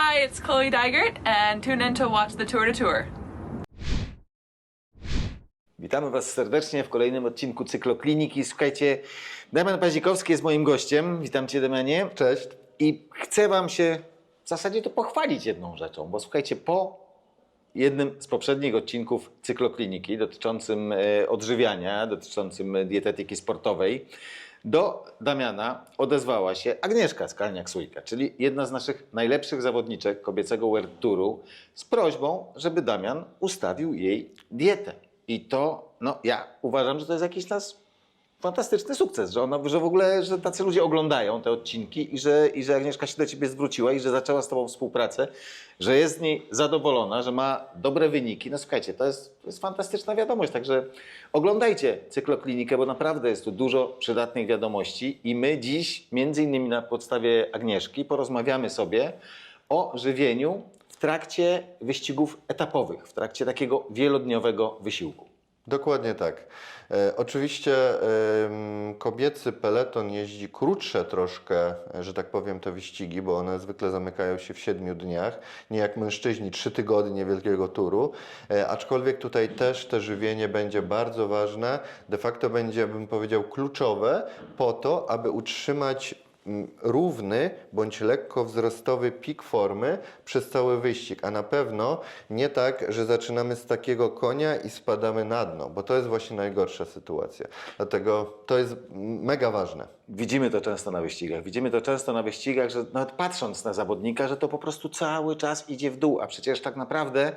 Hi, it's Chloe Digert, and tune in to watch the Tour de Tour. Witamy Was serdecznie w kolejnym odcinku Cyklokliniki. Słuchajcie, Damian Pazikowski jest moim gościem. Witam Cię, Damianie. Cześć. I chcę Wam się w zasadzie to pochwalić jedną rzeczą, bo słuchajcie, po jednym z poprzednich odcinków Cyklokliniki dotyczącym e, odżywiania, dotyczącym dietetyki sportowej, do Damiana odezwała się Agnieszka Skalniak-Sójka, czyli jedna z naszych najlepszych zawodniczek kobiecego World Touru z prośbą, żeby Damian ustawił jej dietę. I to, no ja uważam, że to jest jakiś nas fantastyczny sukces, że, ona, że w ogóle, że tacy ludzie oglądają te odcinki i że, i że Agnieszka się do ciebie zwróciła i że zaczęła z tobą współpracę, że jest z niej zadowolona, że ma dobre wyniki. No słuchajcie, to jest, to jest fantastyczna wiadomość, także oglądajcie cykloklinikę, bo naprawdę jest tu dużo przydatnych wiadomości i my dziś, między innymi na podstawie Agnieszki, porozmawiamy sobie o żywieniu w trakcie wyścigów etapowych, w trakcie takiego wielodniowego wysiłku. Dokładnie tak. E, oczywiście kobiecy peleton jeździ krótsze troszkę, e, że tak powiem, te wyścigi, bo one zwykle zamykają się w siedmiu dniach, nie jak mężczyźni, trzy tygodnie wielkiego turu. E, aczkolwiek tutaj też te żywienie będzie bardzo ważne, de facto będzie, bym powiedział, kluczowe po to, aby utrzymać równy bądź lekko wzrostowy pik formy przez cały wyścig, a na pewno nie tak, że zaczynamy z takiego konia i spadamy na dno, bo to jest właśnie najgorsza sytuacja. Dlatego to jest mega ważne. Widzimy to często na wyścigach. Widzimy to często na wyścigach, że nawet patrząc na zawodnika, że to po prostu cały czas idzie w dół, a przecież tak naprawdę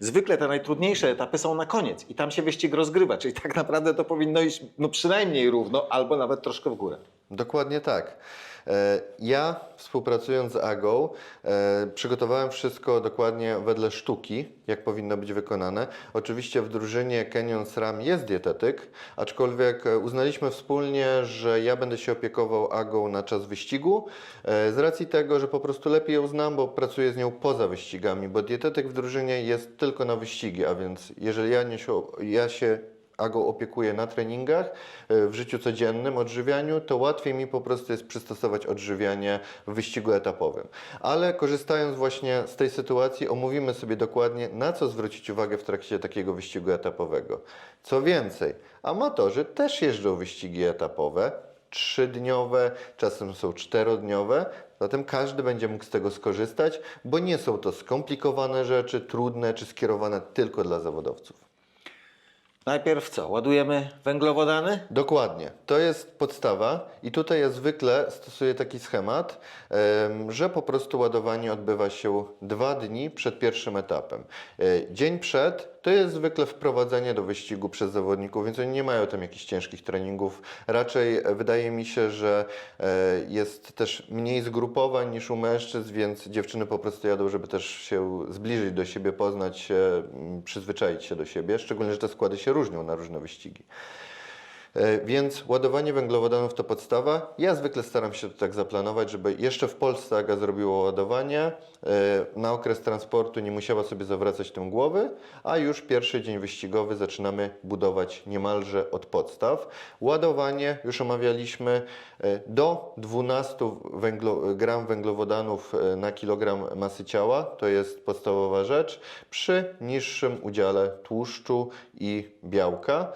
zwykle te najtrudniejsze etapy są na koniec i tam się wyścig rozgrywa, czyli tak naprawdę to powinno iść no przynajmniej równo albo nawet troszkę w górę. Dokładnie tak. E, Ja współpracując z Agą e, przygotowałem wszystko dokładnie wedle sztuki, jak powinno być wykonane. Oczywiście w drużynie Canyon SRAM jest dietetyk, aczkolwiek e, uznaliśmy wspólnie, że ja będę się opiekował Agą na czas wyścigu z racji tego, że po prostu lepiej ją znam, bo pracuję z nią poza wyścigami, bo dietetyk w drużynie jest tylko na wyścigi, a więc jeżeli ja, nie ja się Agą opiekuję na treningach, e, w życiu codziennym, odżywianiu, to łatwiej mi po prostu jest przystosować odżywianie w wyścigu etapowym. Ale korzystając właśnie z tej sytuacji, omówimy sobie dokładnie, na co zwrócić uwagę w trakcie takiego wyścigu etapowego. Co więcej, amatorzy też jeżdżą wyścigi etapowe, trzydniowe, czasem są czterodniowe, zatem każdy będzie mógł z tego skorzystać, bo nie są to skomplikowane rzeczy, trudne czy skierowane tylko dla zawodowców. Najpierw co? Ładujemy węglowodany? Dokładnie. To jest podstawa i tutaj ja zwykle stosuję taki schemat, em, że po prostu ładowanie odbywa się dwa dni przed pierwszym etapem. E, Dzień przed to jest zwykle wprowadzenie do wyścigu przez zawodników, więc oni nie mają tam jakichś ciężkich treningów. Raczej e, wydaje mi się, że e, jest też mniej zgrupowań niż u mężczyzn, więc dziewczyny po prostu jadą, żeby też się zbliżyć do siebie, poznać się, przyzwyczaić się do siebie, szczególnie, że te składy się różnią na różne wyścigi. E, Więc ładowanie węglowodanów to podstawa. Ja zwykle staram się to tak zaplanować, żeby jeszcze w Polsce Aga zrobiła ładowanie. e, Na okres transportu nie musiała sobie zawracać tym głowy, a już pierwszy dzień wyścigowy zaczynamy budować niemalże od podstaw. Ładowanie już omawialiśmy e, do 12 węglo, gram węglowodanów na kilogram masy ciała. To jest podstawowa rzecz. Przy niższym udziale tłuszczu i białka.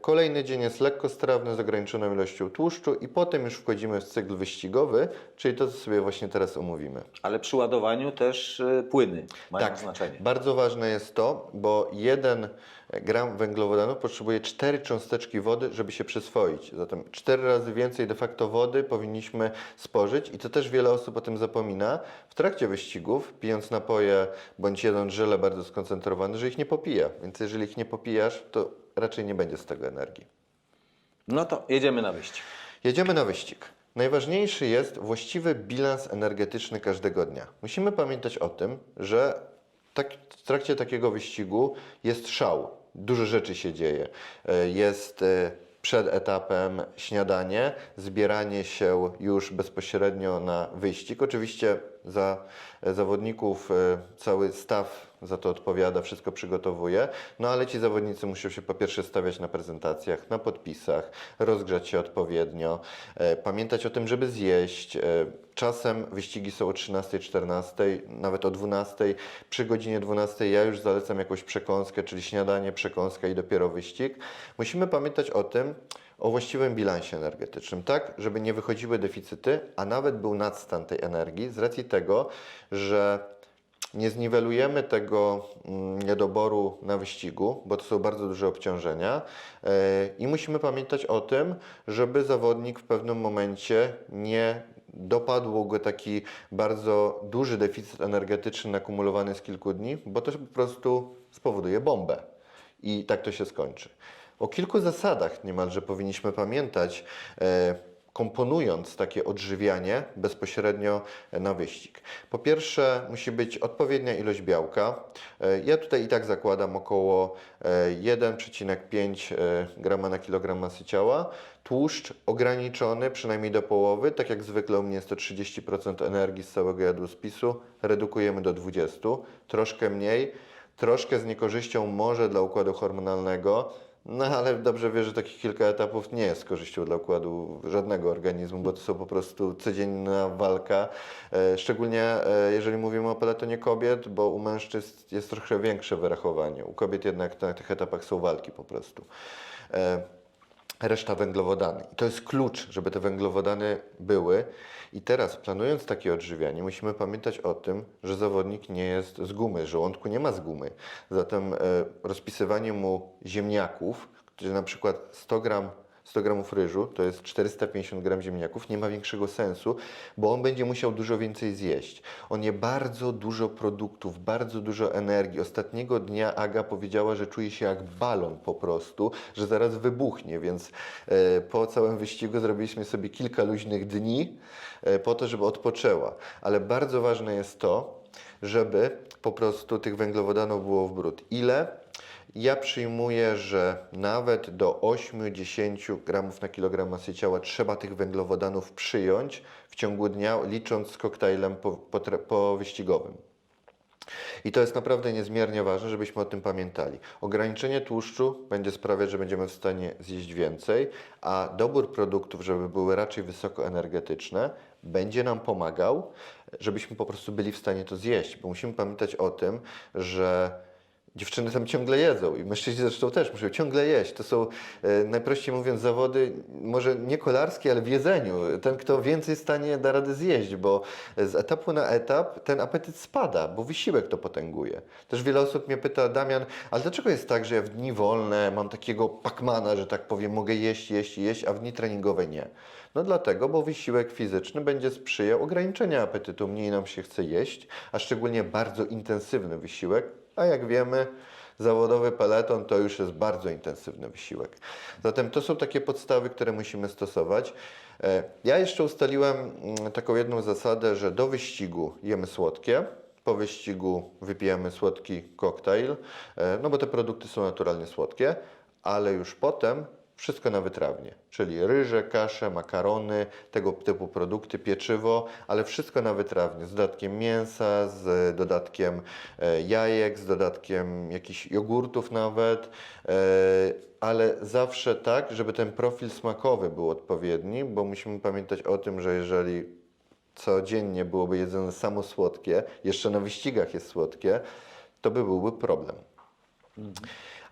Kolejny dzień jest lekkostrawny z ograniczoną ilością tłuszczu i potem już wchodzimy w cykl wyścigowy, czyli to, co sobie właśnie teraz omówimy. Ale przy ładowaniu też y, płyny mają Tak, znaczenie. bardzo ważne jest to, bo jeden gram węglowodanów potrzebuje cztery cząsteczki wody, żeby się przyswoić. Zatem cztery razy więcej de facto wody powinniśmy spożyć i to też wiele osób o tym zapomina. W trakcie wyścigów, pijąc napoje bądź jedząc żele bardzo skoncentrowane, że ich nie popija. Więc jeżeli ich nie popijasz, to raczej nie będzie z tego energii. No to jedziemy na wyścig. Jedziemy na wyścig. Najważniejszy jest właściwy bilans energetyczny każdego dnia. Musimy pamiętać o tym, że tak, w trakcie takiego wyścigu jest szał. Dużo rzeczy się dzieje. E, Jest e, przed etapem śniadanie, zbieranie się już bezpośrednio na wyścig. Oczywiście za e, zawodników cały staw za to odpowiada, wszystko przygotowuje, no ale ci zawodnicy muszą się po pierwsze stawiać na prezentacjach, na podpisach, rozgrzać się odpowiednio, e, pamiętać o tym, żeby zjeść. E, czasem wyścigi są o 13, 14, nawet o 12. Przy godzinie 12 ja już zalecam jakąś przekąskę, czyli śniadanie, przekąska i dopiero wyścig. Musimy pamiętać o tym, o właściwym bilansie energetycznym, tak, żeby nie wychodziły deficyty, a nawet był nadstan tej energii z racji tego, że nie zniwelujemy tego mm, niedoboru na wyścigu, bo to są bardzo duże obciążenia e, i musimy pamiętać o tym, żeby zawodnik w pewnym momencie nie dopadł go taki bardzo duży deficyt energetyczny nakumulowany z kilku dni, bo to po prostu spowoduje bombę i tak to się skończy. O kilku zasadach niemalże powinniśmy pamiętać, e, komponując takie odżywianie bezpośrednio na wyścig. Po pierwsze, musi być odpowiednia ilość białka. E, Ja tutaj i tak zakładam około e, 1,5 e, grama na kilogram masy ciała. Tłuszcz ograniczony, przynajmniej do połowy, tak jak zwykle u mnie jest to 30% energii z całego jadłospisu, redukujemy do 20%, troszkę mniej, troszkę z niekorzyścią może dla układu hormonalnego, no ale dobrze wiesz, że takich kilka etapów nie jest korzyścią dla układu żadnego organizmu, bo to są po prostu codzienna walka. E, Szczególnie e, jeżeli mówimy o peletonie kobiet, bo u mężczyzn jest trochę większe wyrachowanie. U kobiet jednak na tych etapach są walki po prostu. Reszta węglowodany. I to jest klucz, żeby te węglowodany były. I teraz, planując takie odżywianie, musimy pamiętać o tym, że zawodnik nie jest z gumy, żołądku nie ma z gumy. Zatem e, rozpisywanie mu ziemniaków, gdzie na przykład 100 gram 100 gramów ryżu to jest 450 gram ziemniaków, nie ma większego sensu, bo on będzie musiał dużo więcej zjeść. On je bardzo dużo produktów, bardzo dużo energii. Ostatniego dnia Aga powiedziała, że czuje się jak balon po prostu, że zaraz wybuchnie, więc e, po całym wyścigu zrobiliśmy sobie kilka luźnych dni e, po to, żeby odpoczęła. Ale bardzo ważne jest to, żeby po prostu tych węglowodanów było w bród. Ile? Ja przyjmuję, że nawet do 8-10 gramów na kilogram masy ciała trzeba tych węglowodanów przyjąć w ciągu dnia, licząc z koktajlem po, po, po. I to jest naprawdę niezmiernie ważne, żebyśmy o tym pamiętali. Ograniczenie tłuszczu będzie sprawiać, że będziemy w stanie zjeść więcej, a dobór produktów, żeby były raczej wysokoenergetyczne, będzie nam pomagał, żebyśmy po prostu byli w stanie to zjeść. Bo musimy pamiętać o tym, że Dziewczyny tam ciągle jedzą i mężczyźni zresztą też muszą ciągle jeść. To są, e, najprościej mówiąc, zawody może nie kolarskie, ale w jedzeniu. Ten, kto więcej stanie, da radę zjeść, bo z etapu na etap ten apetyt spada, bo wysiłek to potęguje. Też wiele osób mnie pyta, Damian, ale dlaczego jest tak, że ja w dni wolne mam takiego pakmana, że tak powiem, mogę jeść, jeść, jeść, a w dni treningowe nie? No dlatego, bo wysiłek fizyczny będzie sprzyjał ograniczeniu apetytu, mniej nam się chce jeść, a szczególnie bardzo intensywny wysiłek, a jak wiemy, zawodowy peleton to już jest bardzo intensywny wysiłek. Zatem to są takie podstawy, które musimy stosować. E, Ja jeszcze ustaliłem mm, taką jedną zasadę, że do wyścigu jemy słodkie, po wyścigu wypijamy słodki koktajl, e, no bo te produkty są naturalnie słodkie, ale już potem wszystko na wytrawnie, czyli ryże, kasze, makarony, tego typu produkty, pieczywo, ale wszystko na wytrawnie, z dodatkiem mięsa, z dodatkiem e, jajek, z dodatkiem jakichś jogurtów nawet, e, ale zawsze tak, żeby ten profil smakowy był odpowiedni, bo musimy pamiętać o tym, że jeżeli codziennie byłoby jedzone samo słodkie, jeszcze na wyścigach jest słodkie, to by byłby problem.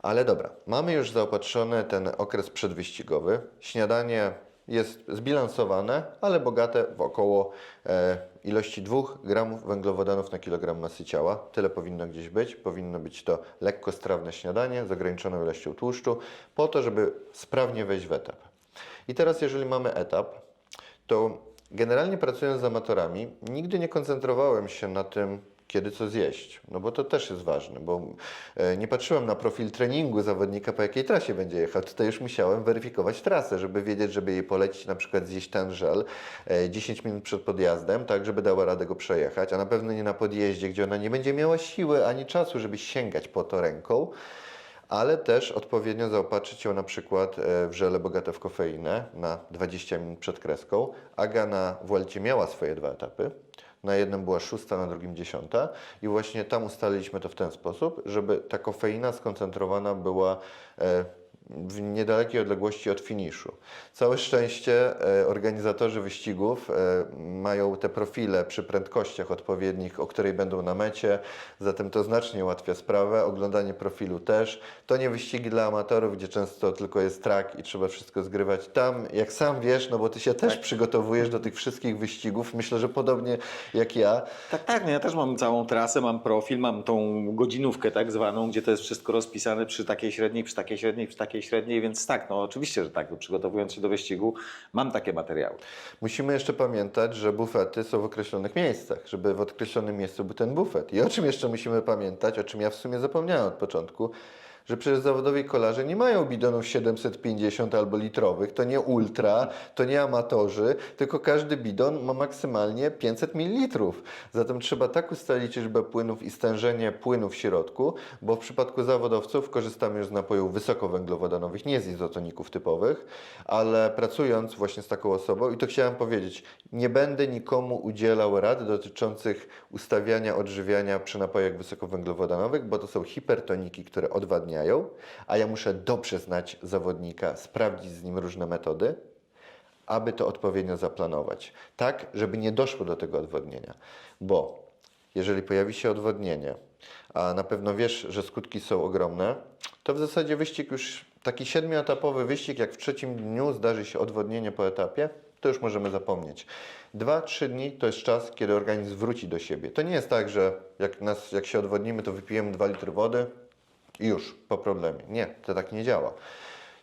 Ale dobra, mamy już zaopatrzony ten okres przedwyścigowy. Śniadanie jest zbilansowane, ale bogate w około e, ilości 2 gramów węglowodanów na kilogram masy ciała. Tyle powinno gdzieś być. Powinno być to lekkostrawne śniadanie z ograniczoną ilością tłuszczu, po to, żeby sprawnie wejść w etap. I teraz, jeżeli mamy etap, to generalnie pracując z amatorami, nigdy nie koncentrowałem się na tym, kiedy co zjeść. No bo to też jest ważne, bo e, nie patrzyłem na profil treningu zawodnika, po jakiej trasie będzie jechał. Tutaj już musiałem weryfikować trasę, żeby wiedzieć, żeby jej polecić, na przykład zjeść ten żel e, 10 minut przed podjazdem, tak, żeby dała radę go przejechać, a na pewno nie na podjeździe, gdzie ona nie będzie miała siły ani czasu, żeby sięgać po to ręką. ale też odpowiednio zaopatrzyć ją na przykład e, w żele bogate w kofeinę na 20 minut przed kreską. Aga na Vuelcie miała swoje dwa etapy. Na jednym była szósta, na drugim dziesiąta. I właśnie tam ustaliliśmy to w ten sposób, żeby ta kofeina skoncentrowana była e, w niedalekiej odległości od finiszu. Całe szczęście e, organizatorzy wyścigów e, mają te profile przy prędkościach odpowiednich, o której będą na mecie, zatem to znacznie ułatwia sprawę. Oglądanie profilu też. To nie wyścigi dla amatorów, gdzie często tylko jest track i trzeba wszystko zgrywać. Tam, jak sam wiesz, no bo ty się też przygotowujesz do tych wszystkich wyścigów, myślę, że podobnie jak ja, Tak, tak, no ja też mam całą trasę, mam profil, mam tą godzinówkę tak zwaną, gdzie to jest wszystko rozpisane przy takiej średniej, przy takiej średniej, przy takiej średniej, więc tak, no oczywiście, że tak, no, przygotowując się do wyścigu, mam takie materiały. Musimy jeszcze pamiętać, że bufety są w określonych miejscach, żeby w określonym miejscu był ten bufet. I o czym jeszcze musimy pamiętać, o czym ja w sumie zapomniałem od początku, że przecież zawodowi kolarze nie mają bidonów 750 albo litrowych, to nie ultra, to nie amatorzy, tylko każdy bidon ma maksymalnie 500 ml. Zatem trzeba tak ustalić liczbę płynów i stężenie płynu w środku, bo w przypadku zawodowców korzystamy już z napojów wysokowęglowodanowych, nie z izotoników typowych, ale pracując właśnie z taką osobą, i to chciałem powiedzieć, nie będę nikomu udzielał rad dotyczących ustawiania odżywiania przy napojach wysokowęglowodanowych, bo to są hipertoniki, które odwadniają, a ja muszę dobrze znać zawodnika, sprawdzić z nim różne metody, aby to odpowiednio zaplanować. Tak, żeby nie doszło do tego odwodnienia. Bo jeżeli pojawi się odwodnienie, a na pewno wiesz, że skutki są ogromne, to w zasadzie wyścig już, taki siedmioetapowy wyścig, jak w trzecim dniu zdarzy się odwodnienie po etapie, to już możemy zapomnieć. Dwa, trzy dni to jest czas, kiedy organizm wróci do siebie. To nie jest tak, że jak, nas, jak się odwodnimy, to wypijemy 2 litry wody i już po problemie. Nie, to tak nie działa.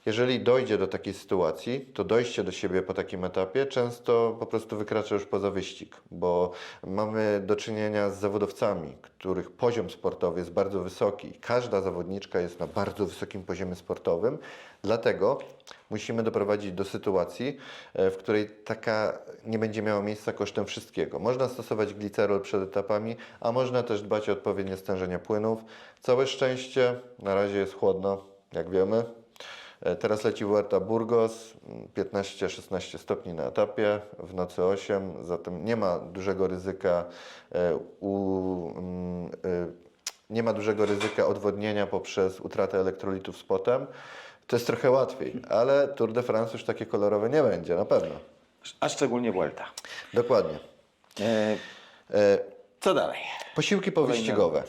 Jeżeli dojdzie do takiej sytuacji, to dojście do siebie po takim etapie często po prostu wykracza już poza wyścig, bo mamy do czynienia z zawodowcami, których poziom sportowy jest bardzo wysoki. Każda zawodniczka jest na bardzo wysokim poziomie sportowym, dlatego musimy doprowadzić do sytuacji, e, w której taka nie będzie miała miejsca kosztem wszystkiego. Można stosować glicerol przed etapami, a można też dbać o odpowiednie stężenie płynów. Całe szczęście, na razie jest chłodno, jak wiemy. E, Teraz leci Vuelta Burgos, mm, 15-16 stopni na etapie, w nocy 8, zatem nie ma dużego ryzyka e, u, mm, e, nie ma dużego ryzyka odwodnienia poprzez utratę elektrolitów z potem. To jest trochę łatwiej, ale Tour de France już takie kolorowe nie będzie, na pewno. A szczególnie Vuelta. Dokładnie. E, co dalej? Posiłki powyścigowe.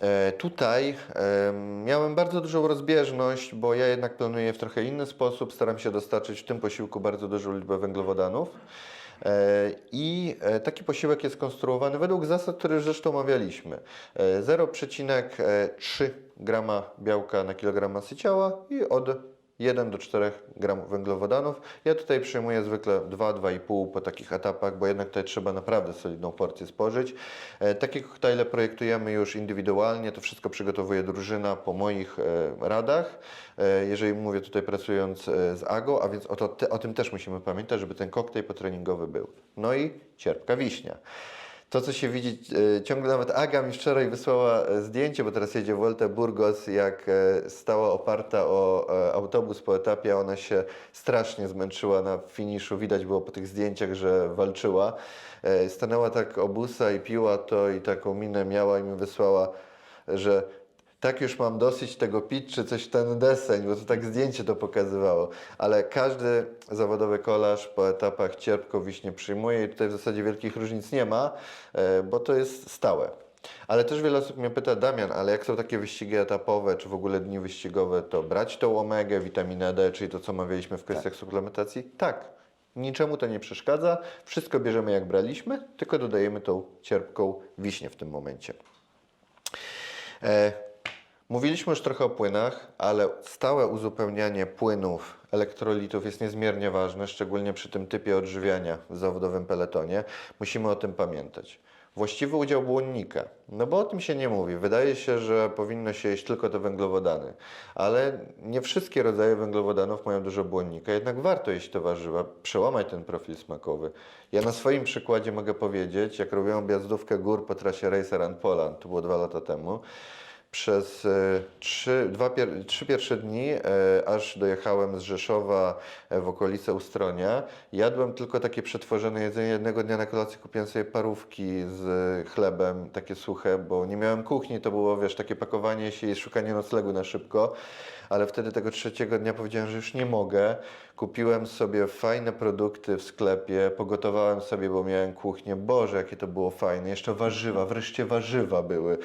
E, tutaj e, miałem bardzo dużą rozbieżność, bo ja jednak planuję w trochę inny sposób. Staram się dostarczyć w tym posiłku bardzo dużą liczbę węglowodanów. E, I taki posiłek jest konstruowany według zasad, które już zresztą omawialiśmy. E, 0,3 grama białka na kilogram masy ciała i od 1 do 4 gramów węglowodanów. Ja tutaj przyjmuję zwykle 2-2,5 po takich etapach, bo jednak tutaj trzeba naprawdę solidną porcję spożyć. E, takie koktajle projektujemy już indywidualnie, to wszystko przygotowuje drużyna po moich e, radach. E, jeżeli mówię tutaj pracując z AGO, a więc o, to, o tym też musimy pamiętać, żeby ten koktajl potreningowy był. No i cierpka wiśnia. To, co się widzi, e, ciągle nawet Aga mi wczoraj wysłała e, zdjęcie, bo teraz jedzie Vuelta Burgos, jak e, stała oparta o autobus po etapie, ona się strasznie zmęczyła na finiszu, widać było po tych zdjęciach, że walczyła. Stanęła tak obusa i piła to i taką minę miała i mi wysłała, że tak już mam dosyć tego pić, czy coś ten deseń, bo to tak zdjęcie to pokazywało. Ale każdy zawodowy kolarz po etapach cierpko wiśnie przyjmuje i tutaj w zasadzie wielkich różnic nie ma, e, bo to jest stałe. Ale też wiele osób mnie pyta, Damian, ale jak są takie wyścigi etapowe, czy w ogóle dni wyścigowe, to brać tą omegę, witaminę D, czyli to, co omawialiśmy w kwestiach suplementacji? Tak. Niczemu to nie przeszkadza. Wszystko bierzemy jak braliśmy, tylko dodajemy tą cierpką wiśnię w tym momencie. E, Mówiliśmy już trochę o płynach, ale stałe uzupełnianie płynów, elektrolitów jest niezmiernie ważne, szczególnie przy tym typie odżywiania w zawodowym peletonie. Musimy o tym pamiętać. Właściwy udział błonnika. No bo o tym się nie mówi. Wydaje się, że powinno się jeść tylko te węglowodany, ale nie wszystkie rodzaje węglowodanów mają dużo błonnika, jednak warto jeść te warzywa, przełamać ten profil smakowy. Ja na swoim przykładzie mogę powiedzieć, jak robiłem objazdówkę gór po trasie Racer and Poland, to było dwa lata temu, Przez e, trzy, dwa, trzy pierwsze dni, e, aż dojechałem z Rzeszowa e, w okolice Ustronia, jadłem tylko takie przetworzone jedzenie. Jednego dnia na kolację kupiłem sobie parówki z chlebem, takie suche, bo nie miałem kuchni, to było, wiesz, takie pakowanie się i szukanie noclegu na szybko. Ale wtedy tego trzeciego dnia powiedziałem, że już nie mogę. Kupiłem sobie fajne produkty w sklepie, pogotowałem sobie, bo miałem kuchnię. Boże, jakie to było fajne. Jeszcze warzywa, wreszcie warzywa były.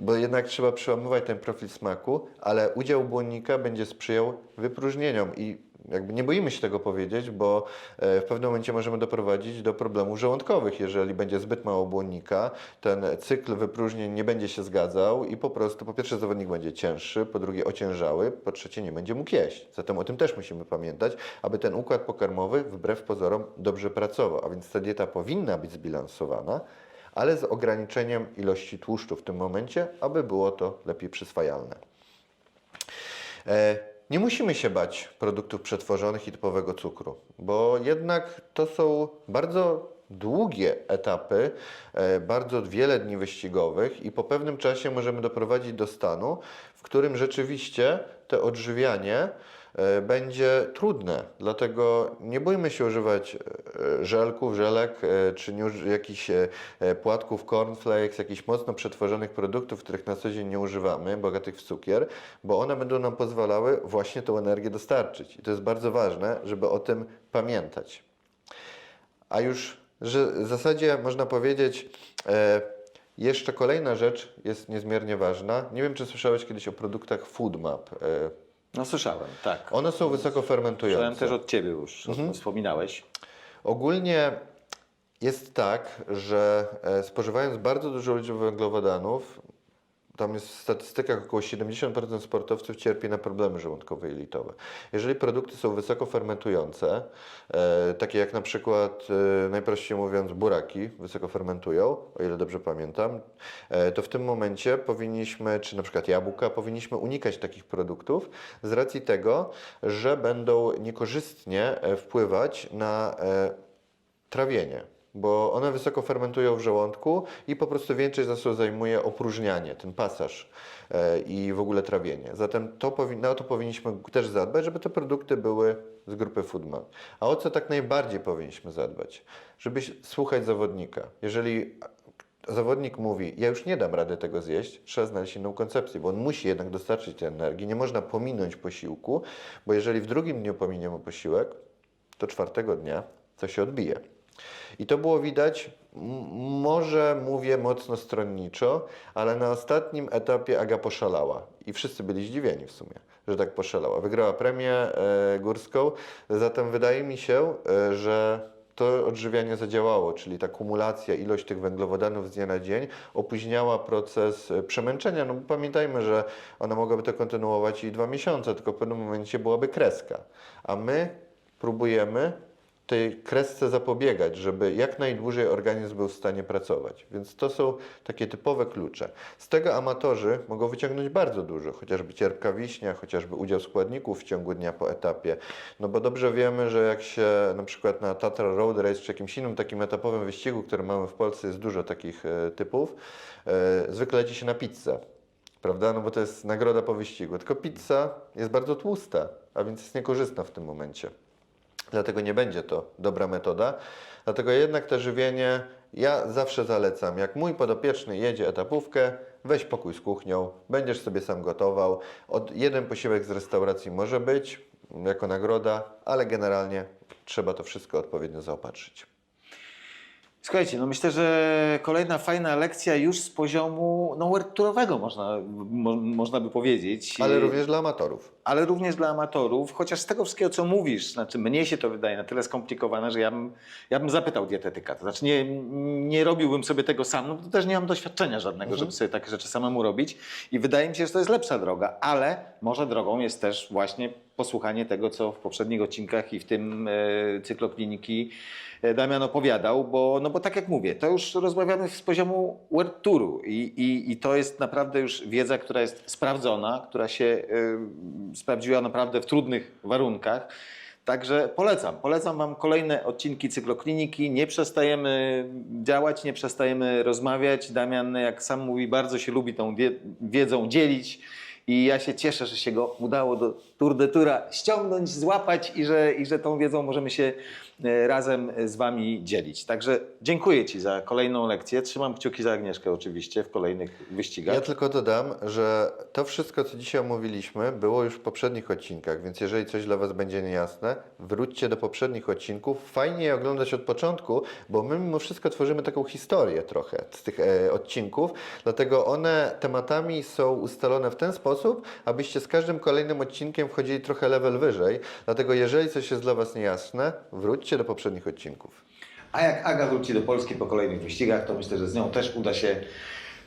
Bo jednak trzeba przełamywać ten profil smaku, ale udział błonnika będzie sprzyjał wypróżnieniom i jakby nie boimy się tego powiedzieć, bo e, w pewnym momencie możemy doprowadzić do problemów żołądkowych. Jeżeli będzie zbyt mało błonnika, ten cykl wypróżnień nie będzie się zgadzał i po prostu po pierwsze zawodnik będzie cięższy, po drugie ociężały, po trzecie nie będzie mógł jeść. Zatem o tym też musimy pamiętać, aby ten układ pokarmowy wbrew pozorom dobrze pracował. A więc ta dieta powinna być zbilansowana, ale z ograniczeniem ilości tłuszczu w tym momencie, aby było to lepiej przyswajalne. E, Nie musimy się bać produktów przetworzonych i typowego cukru, bo jednak to są bardzo długie etapy, e, bardzo wiele dni wyścigowych i po pewnym czasie możemy doprowadzić do stanu, w którym rzeczywiście to odżywianie będzie trudne. Dlatego nie bójmy się używać e, żelków, żelek e, czy jakichś e, e, płatków cornflakes, jakichś mocno przetworzonych produktów, których na co dzień nie używamy, bogatych w cukier, bo one będą nam pozwalały właśnie tą energię dostarczyć. I to jest bardzo ważne, żeby o tym pamiętać. A już że w zasadzie można powiedzieć, e, jeszcze kolejna rzecz jest niezmiernie ważna. Nie wiem, czy słyszałeś kiedyś o produktach FoodMap. E, No słyszałem, tak. one są wysoko fermentujące. Słyszałem też od Ciebie już, Mhm. wspominałeś. Ogólnie jest tak, że e, spożywając bardzo dużo liczby węglowodanów, tam jest w statystykach około 70% sportowców cierpi na problemy żołądkowe i jelitowe. Jeżeli produkty są wysoko fermentujące, e, takie jak na przykład, e, najprościej mówiąc, buraki wysoko fermentują, o ile dobrze pamiętam, e, to w tym momencie powinniśmy, czy na przykład jabłka, powinniśmy unikać takich produktów z racji tego, że będą niekorzystnie e, wpływać na e, trawienie, bo one wysoko fermentują w żołądku i po prostu większość czasu zajmuje opróżnianie, ten pasaż e, i w ogóle trawienie. Zatem to na to powinniśmy też zadbać, żeby te produkty były z grupy Foodman. A o co tak najbardziej powinniśmy zadbać? Żeby słuchać zawodnika. Jeżeli zawodnik mówi, ja już nie dam rady tego zjeść, trzeba znaleźć inną koncepcję, bo on musi jednak dostarczyć tej energii. Nie można pominąć posiłku, bo jeżeli w drugim dniu pominiemy posiłek, to czwartego dnia to się odbije. I to było widać, może mówię mocno stronniczo, ale na ostatnim etapie Aga poszalała. I wszyscy byli zdziwieni w sumie, że tak poszalała. Wygrała premię e, górską, zatem wydaje mi się, e, że to odżywianie zadziałało, czyli ta kumulacja, ilość tych węglowodanów z dnia na dzień opóźniała proces e, przemęczenia. No pamiętajmy, że ona mogłaby to kontynuować i dwa miesiące, tylko w pewnym momencie byłaby kreska. A my próbujemy tej kresce zapobiegać, żeby jak najdłużej organizm był w stanie pracować. Więc to są takie typowe klucze. Z tego amatorzy mogą wyciągnąć bardzo dużo, chociażby cierpka wiśnia, chociażby udział składników w ciągu dnia po etapie. No bo dobrze wiemy, że jak się na przykład na Tatra Road Race czy jakimś innym takim etapowym wyścigu, który mamy w Polsce, jest dużo takich e, typów, e, zwykle leci się na pizzę. Prawda? No bo to jest nagroda po wyścigu. Tylko pizza jest bardzo tłusta, a więc jest niekorzystna w tym momencie. Dlatego nie będzie to dobra metoda. Dlatego jednak to żywienie ja zawsze zalecam. Jak mój podopieczny jedzie etapówkę, weź pokój z kuchnią, będziesz sobie sam gotował. Od jeden posiłek z restauracji może być jako nagroda, ale generalnie trzeba to wszystko odpowiednio zaopatrzyć. Słuchajcie, no myślę, że kolejna fajna lekcja już z poziomu no, można, mo, można by powiedzieć. Ale również dla amatorów. ale również dla amatorów, chociaż z tego wszystkiego, co mówisz, znaczy mnie się to wydaje na tyle skomplikowane, że ja bym, ja bym zapytał dietetyka. To znaczy nie, nie robiłbym sobie tego sam, no bo też nie mam doświadczenia żadnego, żeby sobie takie rzeczy samemu robić i wydaje mi się, że to jest lepsza droga, ale może drogą jest też właśnie posłuchanie tego, co w poprzednich odcinkach i w tym e, cyklokliniki e, Damian opowiadał, bo, no bo tak jak mówię, to już rozmawiamy z poziomu WordTouru i, i, i to jest naprawdę już wiedza, która jest sprawdzona, która się y, sprawdziła naprawdę w trudnych warunkach. Także polecam. Polecam Wam kolejne odcinki cyklokliniki. Nie przestajemy działać, nie przestajemy rozmawiać. Damian, jak sam mówi, bardzo się lubi tą wie- wiedzą dzielić. I ja się cieszę, że się go udało do Tour de Tura ściągnąć, złapać i że, i że tą wiedzą możemy się razem z Wami dzielić. Także dziękuję Ci za kolejną lekcję. Trzymam kciuki za Agnieszkę oczywiście w kolejnych wyścigach. Ja tylko dodam, że to wszystko, co dzisiaj omówiliśmy, było już w poprzednich odcinkach, więc jeżeli coś dla Was będzie niejasne, wróćcie do poprzednich odcinków. Fajnie je oglądać od początku, bo my mimo wszystko tworzymy taką historię trochę z tych e, odcinków, dlatego one tematami są ustalone w ten sposób, abyście z każdym kolejnym odcinkiem wchodzili trochę level wyżej. Dlatego jeżeli coś jest dla Was niejasne, wróćcie do poprzednich odcinków. A jak Aga wróci do Polski po kolejnych wyścigach, to myślę, że z nią też uda się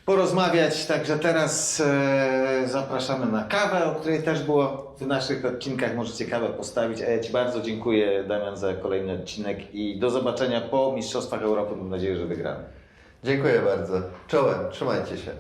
porozmawiać. Także teraz e, zapraszamy na kawę, o której też było w naszych odcinkach. Możecie kawę postawić. A ja Ci bardzo dziękuję, Damian, za kolejny odcinek i do zobaczenia po Mistrzostwach Europy. Mam nadzieję, że wygramy. Dziękuję bardzo. Czołem, trzymajcie się.